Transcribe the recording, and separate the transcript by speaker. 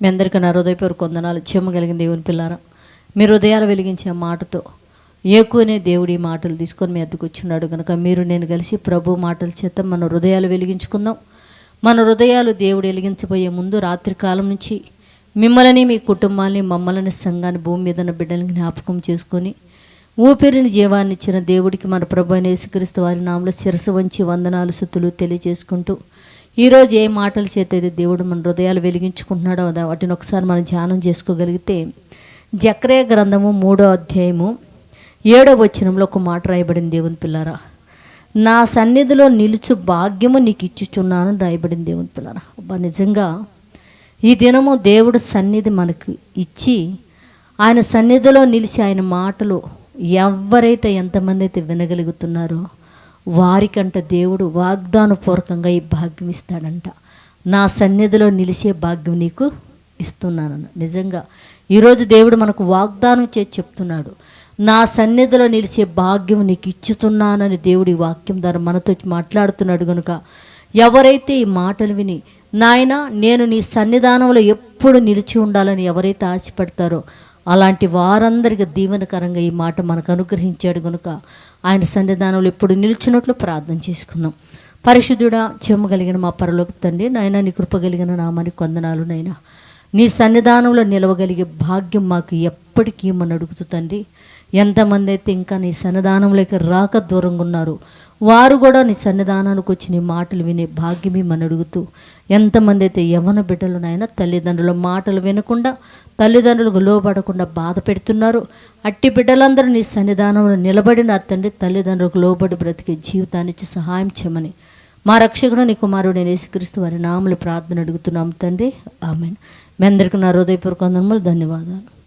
Speaker 1: మీ అందరికీ నా హృదయపూర్వక వందనాలు. చెమ్మగలిగిన దేవుని పిల్లారా మీ హృదయాలు వెలిగించే మాటతో ఏకునే దేవుడి మాటలు తీసుకొని మీ అద్దకు వచ్చున్నాడు కనుక మీరు నేను కలిసి ప్రభు మాటల చేత మన హృదయాలు వెలిగించుకుందాం. మన హృదయాలు దేవుడు వెలిగించబోయే ముందు రాత్రి కాలం నుంచి మిమ్మల్ని మీ కుటుంబాన్ని మమ్మల్ని సంఘాన్ని భూమి మీద ఉన్న బిడ్డల్ని జ్ఞాపకం చేసుకొని ఊపిరిని జీవాన్ని ఇచ్చిన దేవుడికి మన ప్రభు అయిన యేసుక్రీస్తు వారి నామలో శిరసు వంచి వందనాలు సుతులు తెలియజేసుకుంటూ ఈరోజు ఏ మాటల చేత అయితే దేవుడు మన హృదయాలు వెలిగించుకుంటున్నాడో వాటిని ఒకసారి మనం ధ్యానం చేసుకోగలిగితే జక్రే గ్రంథము మూడో అధ్యాయము ఏడో వచనంలో ఒక మాట రాయబడింది దేవుని పిల్లారా. నా సన్నిధిలో నిలుచు భాగ్యము నీకు ఇచ్చుచున్నాను రాయబడింది దేవుని పిల్లరా. అబ్బా నిజంగా ఈ దినము దేవుడు సన్నిధి మనకు ఇచ్చి ఆయన సన్నిధిలో నిలిచి ఆయన మాటలు ఎవరైతే ఎంతమంది అయితే వినగలుగుతున్నారో వారికంట దేవుడు వాగ్దానపూర్వకంగా ఈ భాగ్యం ఇస్తాడంట. నా సన్నిధిలో నిలిచే భాగ్యం నీకు ఇస్తున్నానన్న. నిజంగా ఈరోజు దేవుడు మనకు వాగ్దానం చేసి చెప్తున్నాడు. నా సన్నిధిలో నిలిచే భాగ్యం నీకు ఇచ్చుతున్నానని దేవుడి వాక్యం ద్వారా మనతో మాట్లాడుతున్నాడు కనుక ఎవరైతే ఈ మాటలు విని నాయన నేను నీ సన్నిధానంలో ఎప్పుడు నిలిచి ఉండాలని ఎవరైతే ఆశపడతారో అలాంటి వారందరికి దీవెనకరంగా ఈ మాట మనకు అనుగ్రహించాడు కనుక ఆయన సన్నిధానంలో ఎప్పుడు నిలిచినట్లు ప్రార్థన చేసుకుందాం. పరిశుద్ధుడా చెమ్మగలిగిన మా పరలోకి తండ్రి నాయన నీ కృప కలిగిన నామానికి కొందనాలు నైనా నీ సన్నిధానంలో నిలవగలిగే భాగ్యం మాకు ఎప్పటికీ మన అడుగుతూ తండ్రి? ఎంతమంది అయితే ఇంకా నీ సన్నిధానంలోకి రాక దూరంగా ఉన్నారు వారు కూడా నీ సన్నిధానానికి వచ్చి నీ మాటలు వినే భాగ్యమే మన అడుగుతూ ఎంతమంది అయితే యవన బిడ్డలు తల్లిదండ్రుల మాటలు వినకుండా తల్లిదండ్రులకు లోబడకుండా బాధ పెడుతున్నారు అట్టి బిడ్డలందరూ నీ సన్నిధానంలో నిలబడిన తండ్రి తల్లిదండ్రులకు లోబడి బ్రతికే జీవితాన్ని ఇచ్చి సహాయం చేయమని మా రక్షకుడు నీ కుమారుడు యేసుక్రీస్తు వారి నామలు ప్రార్థన అడుగుతున్నాం తండ్రి. ఆమె మీ అందరికీ నా హృదయపూర్వక ధన్యవాదాలు.